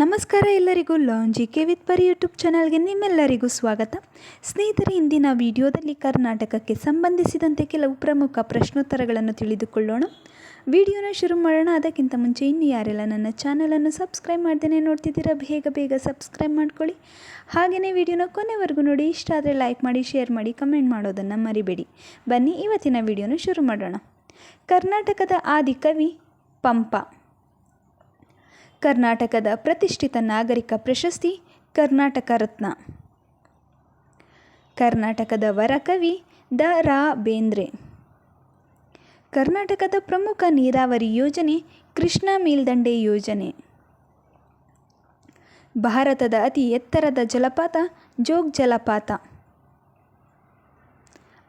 ನಮಸ್ಕಾರ ಎಲ್ಲರಿಗೂ ಲಾಂಜಿ ಕೆ ವಿತ್ ಪರಿ ಯೂಟ್ಯೂಬ್ ಚಾನಲ್ಗೆ ನಿಮ್ಮೆಲ್ಲರಿಗೂ ಸ್ವಾಗತ. ಸ್ನೇಹಿತರೆ, ಇಂದಿನ ವಿಡಿಯೋದಲ್ಲಿ ಕರ್ನಾಟಕಕ್ಕೆ ಸಂಬಂಧಿಸಿದಂತೆ ಕೆಲವು ಪ್ರಮುಖ ಪ್ರಶ್ನೋತ್ತರಗಳನ್ನು ತಿಳಿದುಕೊಳ್ಳೋಣ. ವಿಡಿಯೋನ ಶುರು ಮಾಡೋಣ. ಅದಕ್ಕಿಂತ ಮುಂಚೆ ಇನ್ನು ಯಾರೆಲ್ಲ ನನ್ನ ಚಾನಲನ್ನು ಸಬ್ಸ್ಕ್ರೈಬ್ ಮಾಡ್ದೇನೆ ನೋಡ್ತಿದ್ದೀರಾ, ಬೇಗ ಬೇಗ ಸಬ್ಸ್ಕ್ರೈಬ್ ಮಾಡ್ಕೊಳ್ಳಿ. ಹಾಗೆಯೇ ವಿಡಿಯೋನ ಕೊನೆವರೆಗೂ ನೋಡಿ. ಇಷ್ಟ ಆದರೆ ಲೈಕ್ ಮಾಡಿ ಶೇರ್ ಮಾಡಿ ಕಮೆಂಟ್ ಮಾಡೋದನ್ನು ಮರಿಬೇಡಿ. ಬನ್ನಿ, ಇವತ್ತಿನ ವಿಡಿಯೋನ ಶುರು ಮಾಡೋಣ. ಕರ್ನಾಟಕದ ಆದಿಕವಿ ಪಂಪ. ಕರ್ನಾಟಕದ ಪ್ರತಿಷ್ಠಿತ ನಾಗರಿಕ ಪ್ರಶಸ್ತಿ ಕರ್ನಾಟಕ ರತ್ನ. ಕರ್ನಾಟಕದ ವರಕವಿ ದ. ರಾ. ಬೇಂದ್ರೆ. ಕರ್ನಾಟಕದ ಪ್ರಮುಖ ನೀರಾವರಿ ಯೋಜನೆ ಕೃಷ್ಣಾ ಮೇಲ್ದಂಡೆ ಯೋಜನೆ. ಭಾರತದ ಅತಿ ಎತ್ತರದ ಜಲಪಾತ ಜೋಗ್ ಜಲಪಾತ.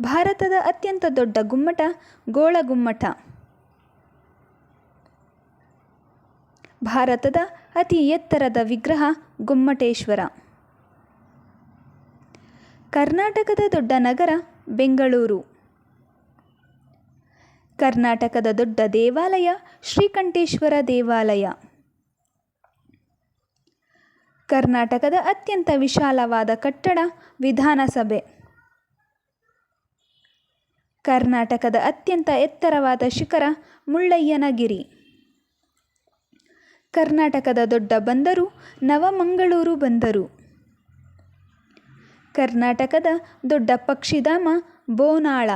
ಭಾರತದ ಅತ್ಯಂತ ದೊಡ್ಡ ಗುಮ್ಮಟ ಗೋಳಗುಮ್ಮಟ. ಭಾರತದ ಅತಿ ಎತ್ತರದ ವಿಗ್ರಹ ಗೊಮ್ಮಟೇಶ್ವರ. ಕರ್ನಾಟಕದ ದೊಡ್ಡ ನಗರ ಬೆಂಗಳೂರು. ಕರ್ನಾಟಕದ ದೊಡ್ಡ ದೇವಾಲಯ ಶ್ರೀಕಂಠೇಶ್ವರ ದೇವಾಲಯ. ಕರ್ನಾಟಕದ ಅತ್ಯಂತ ವಿಶಾಲವಾದ ಕಟ್ಟಡ ವಿಧಾನಸಭೆ. ಕರ್ನಾಟಕದ ಅತ್ಯಂತ ಎತ್ತರವಾದ ಶಿಖರ ಮುಳ್ಳಯ್ಯನಗಿರಿ. ಕರ್ನಾಟಕದ ದೊಡ್ಡ ಬಂದರು, ನವಮಂಗಳೂರು ಬಂದರು. ಕರ್ನಾಟಕದ ದೊಡ್ಡ ಪಕ್ಷಿಧಾಮ ಬೋನಾಳ.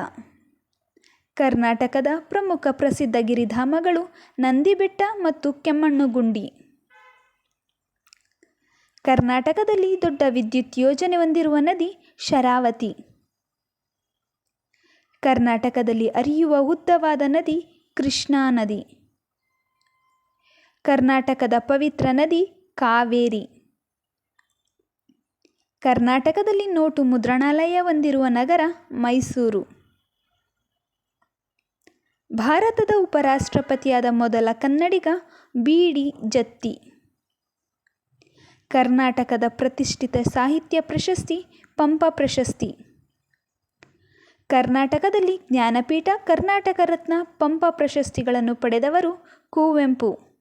ಕರ್ನಾಟಕದ ಪ್ರಮುಖ ಪ್ರಸಿದ್ಧ ಗಿರಿಧಾಮಗಳು ನಂದಿಬೆಟ್ಟ ಮತ್ತು ಕೆಮ್ಮಣ್ಣುಗುಂಡಿ. ಕರ್ನಾಟಕದಲ್ಲಿ ದೊಡ್ಡ ವಿದ್ಯುತ್ ಯೋಜನೆ ಹೊಂದಿರುವ ನದಿ ಶರಾವತಿ. ಕರ್ನಾಟಕದಲ್ಲಿ ಹರಿಯುವ ಉದ್ದವಾದ ನದಿ ಕೃಷ್ಣಾ ನದಿ. ಕರ್ನಾಟಕದ ಪವಿತ್ರ ನದಿ ಕಾವೇರಿ. ಕರ್ನಾಟಕದಲ್ಲಿ ನೋಟು ಮುದ್ರಣಾಲಯ ಹೊಂದಿರುವ ನಗರ ಮೈಸೂರು. ಭಾರತದ ಉಪರಾಷ್ಟ್ರಪತಿಯಾದ ಮೊದಲ ಕನ್ನಡಿಗ ಬಿ. ಡಿ. ಜತ್ತಿ. ಕರ್ನಾಟಕದ ಪ್ರತಿಷ್ಠಿತ ಸಾಹಿತ್ಯ ಪ್ರಶಸ್ತಿ ಪಂಪ ಪ್ರಶಸ್ತಿ. ಕರ್ನಾಟಕದಲ್ಲಿ ಜ್ಞಾನಪೀಠ ಕರ್ನಾಟಕ ರತ್ನ ಪಂಪ ಪ್ರಶಸ್ತಿಗಳನ್ನು ಪಡೆದವರು ಕುವೆಂಪು.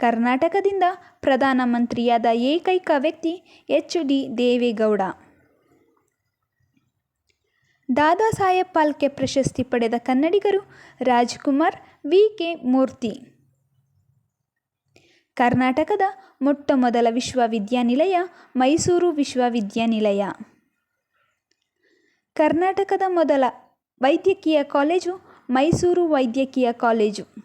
ಕರ್ನಾಟಕದಿಂದ ಪ್ರಧಾನಮಂತ್ರಿಯಾದ ಏಕೈಕ ವ್ಯಕ್ತಿ ಎಚ್ ಡಿ ದೇವೇಗೌಡ. ದಾದಾ ಸಾಹೇಬ್ ಪಾಲ್ಕೆ ಪ್ರಶಸ್ತಿ ಪಡೆದ ಕನ್ನಡಿಗರು ರಾಜ್ಕುಮಾರ್ ವಿ. ಕೆ. ಮೂರ್ತಿ. ಕರ್ನಾಟಕದ ಮೊಟ್ಟ ಮೊದಲ ವಿಶ್ವವಿದ್ಯಾನಿಲಯ ಮೈಸೂರು ವಿಶ್ವವಿದ್ಯಾನಿಲಯ. ಕರ್ನಾಟಕದ ಮೊದಲ ವೈದ್ಯಕೀಯ ಕಾಲೇಜು ಮೈಸೂರು ವೈದ್ಯಕೀಯ ಕಾಲೇಜು.